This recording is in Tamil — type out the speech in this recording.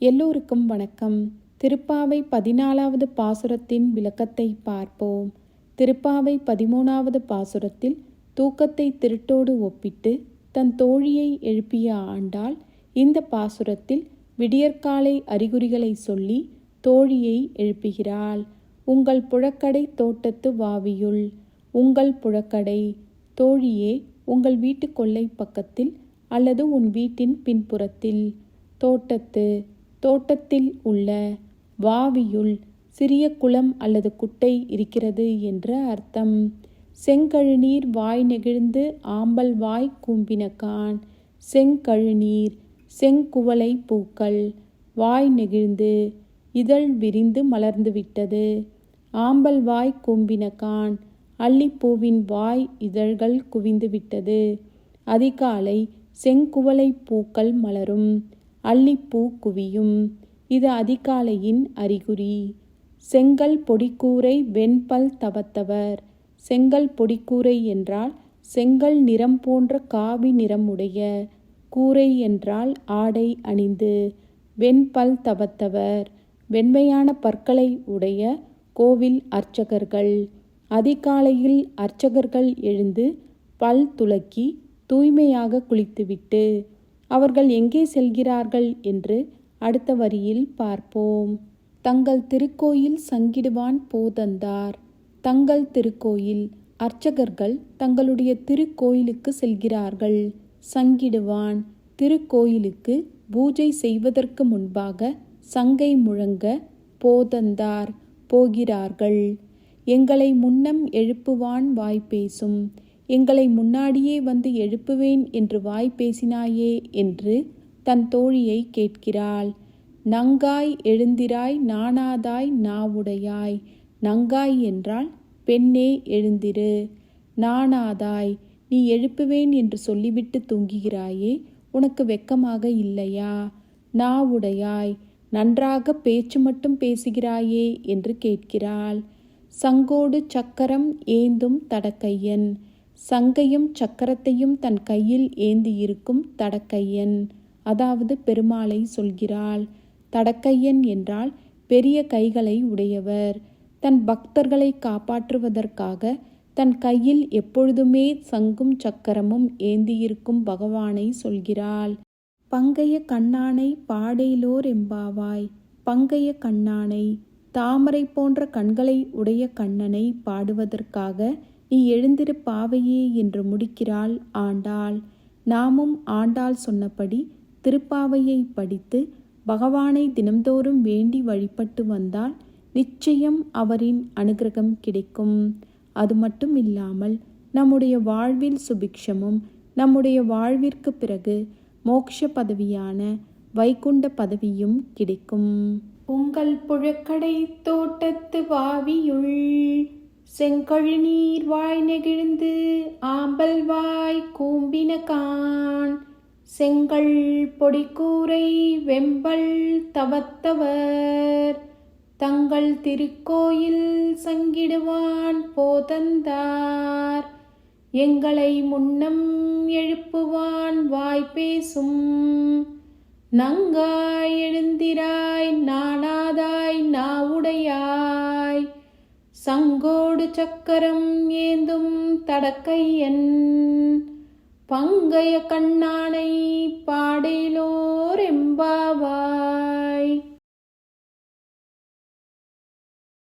எல்லோருக்கும் வணக்கம். திருப்பாவை பதினாலாவது பாசுரத்தின் விளக்கத்தை பார்ப்போம். திருப்பாவை பதிமூணாவது பாசுரத்தில் தூக்கத்தை திருட்டோடு ஒப்பிட்டு தன் தோழியை எழுப்பிய ஆண்டாள் இந்த பாசுரத்தில் விடியற்காலை அறிகுறிகளை சொல்லி தோழியை எழுப்புகிறாள். உங்கள் புழக்கடை தோட்டத்து வாவியுள் உங்கள் புழக்கடை. தோழியே உங்கள் வீட்டு கொள்ளை பக்கத்தில் அல்லது உன் வீட்டின் பின்புறத்தில். தோட்டத்து தோட்டத்தில் உள்ள வாவியுள் சிறிய குளம் அல்லது குட்டை இருக்கிறது என்ற அர்த்தம். செங்கழுநீர் வாய் நெகிழ்ந்து ஆம்பல் வாய் கூம்பினகான் செங்கழுநீர் செங்குவளை பூக்கள் வாய் நெகிழ்ந்து இதழ் விரிந்து மலர்ந்து விட்டது. ஆம்பல் வாய் கூம்பினகான் அல்லிப்பூவின் வாய் இதழ்கள் குவிந்து விட்டது. அதிகாலை செங்குவளை பூக்கள் மலரும். அல்லிப்பூ குவியும். இது அதிகாலையின் அறிகுறி. செங்கல் பொடிக்கூரை வெண்பல் தவத்தவர். செங்கல் பொடிக்கூரை என்றால் செங்கல் நிறம் போன்ற காவி நிறமுடைய. கூரை என்றால் ஆடை அணிந்து. வெண்பல் தவத்தவர். வெண்மையான பற்களை உடைய கோவில் அர்ச்சகர்கள். அதிகாலையில் அர்ச்சகர்கள் எழுந்து பல் துலக்கி தூய்மையாக குளித்துவிட்டு அவர்கள் எங்கே செல்கிறார்கள் என்று அடுத்த வரியில் பார்ப்போம். தங்கள் திருக்கோயில் சங்கிடுவான் போதந்தார். தங்கள் திருக்கோயில் அர்ச்சகர்கள் தங்களுடைய திருக்கோயிலுக்கு செல்கிறார்கள். சங்கிடுவான் திருக்கோயிலுக்கு பூஜை செய்வதற்கு முன்பாக சங்கை முழங்க போதந்தார் போகிறார்கள். எங்களை முன்னம் எழுப்புவான் வாய் பேசும். எங்களை முன்னாடியே வந்து எழுப்புவேன் என்று வாய் பேசினாயே என்று தன் தோழியை கேட்கிறாள். நங்காய் எழுந்திராய் நாணாதாய் நாவுடையாய். நங்காய் என்றால் பெண்ணே எழுந்திரு. நாணாதாய் நீ எழுப்புவேன் என்று சொல்லிவிட்டு தூங்குகிறாயே உனக்கு வெக்கமாக இல்லையா? நாவுடையாய் நன்றாக பேச்சு மட்டும் பேசுகிறாயே என்று கேட்கிறாள். சங்கோடு சக்கரம் ஏந்தும் தடக்கையன். சங்கையும் சக்கரத்தையும் தன் கையில் ஏந்தியிருக்கும் தடக்கையன். அதாவது பெருமாளை சொல்கிறாள். தடக்கையன் என்றால் பெரிய கைகளை உடையவர். தன் பக்தர்களை காப்பாற்றுவதற்காக தன் கையில் எப்பொழுதுமே சங்கும் சக்கரமும் ஏந்தியிருக்கும் பகவானை சொல்கிறாள். பங்கைய கண்ணானை பாடேலோர் எம்பாவாய். பங்கைய கண்ணானை தாமரை போன்ற கண்களை உடைய கண்ணனை பாடுவதற்காக நீ எழுந்திரு பாவையே என்று முடிக்கிறாள் ஆண்டாள். நாமும் ஆண்டாள் சொன்னபடி திருப்பாவையை படித்து பகவானை தினம்தோறும் வேண்டி வழிபட்டு வந்தால் நிச்சயம் அவரின் அனுகிரகம் கிடைக்கும். அது மட்டும் இல்லாமல் நம்முடைய வாழ்வில் சுபிக்ஷமும் நம்முடைய வாழ்விற்கு பிறகு மோக்ஷ பதவியான வைகுண்ட பதவியும் கிடைக்கும். உங்கள் புழக்கடை தோட்டத்து வாவியுள் செங்கழுநீர் வாய் நெகிழ்ந்து ஆம்பல் வாய் கூம்பினகான் செங்கல் பொடிக்கூரை வெம்பல் தவத்தவர். தங்கள் திருக்கோயில் சங்கிடுவான் போதந்தார். எங்களை முன்னம் எழுப்புவான் வாய் பேசும். நங்காய் எழுந்திராய் நாணாதாய் நாவுடையார். சங்கோடு சக்கரம் ஏந்தும் தடக்கையன். பங்கைய கண்ணானை பாடிலோர் எம்பாவா